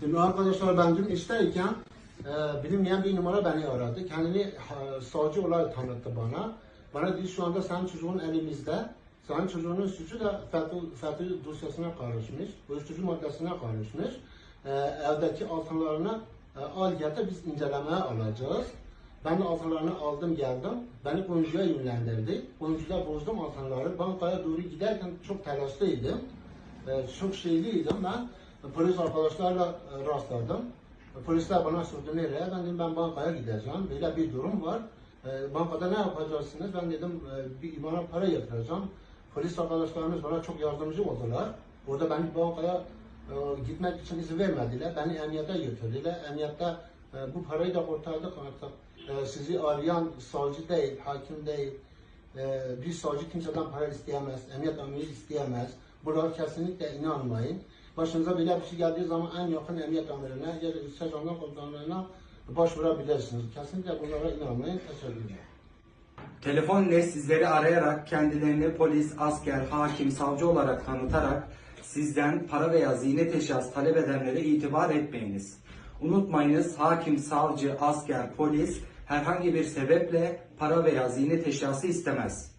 Şimdi arkadaşlar ben dün işteyken e, bilinmeyen bir numara beni aradı. Kendini e, savcı olarak tanıttı bana. Bana dedi şu anda senin çocuğun elimizde. Senin çocuğunun suçu da FETÖ, FETÖ dosyasına karışmış. Uyuşturucu maddesine karışmış. E, evdeki altınlarını e, al getir biz incelemeye alacağız. Ben de altınlarını aldım geldim. Beni oyuncuya yönlendirdi. Oyuncuda bozdum altınları. Bankaya doğru giderken çok telaşlıydım. Ee, çok şeyliydim ben. Polis arkadaşlarla e, rastladım. Polisler bana sordu nereye? Ben dedim ben bankaya gideceğim. Böyle bir durum var. Bankada ne yapacaksınız? Ben dedim e, bir imana para yatıracağım. Polis arkadaşlarımız bana çok yardımcı oldular. Orada beni bankaya e, gitmek için izin vermediler. Beni emniyete götürdüler. Emniyette e, bu parayı da kurtardık artık. E, sizi arayan savcı değil, hakim değil. Bir savcı kimseden para isteyemez, emniyet amiri isteyemez. Buralara kesinlikle inanmayın. Başınıza böyle bir şey geldiği zaman en yakın emniyet amirine ya da üst jandarma komutanlarına başvurabilirsiniz. Kesinlikle bunlara inanmayın. Teşekkürler. Telefon ile sizleri arayarak kendilerini polis, asker, hakim, savcı olarak tanıtarak sizden para veya ziynet eşyası talep edenlere itibar etmeyiniz. Unutmayınız hakim, savcı, asker, polis herhangi bir sebeple para veya ziynet eşyası istemez.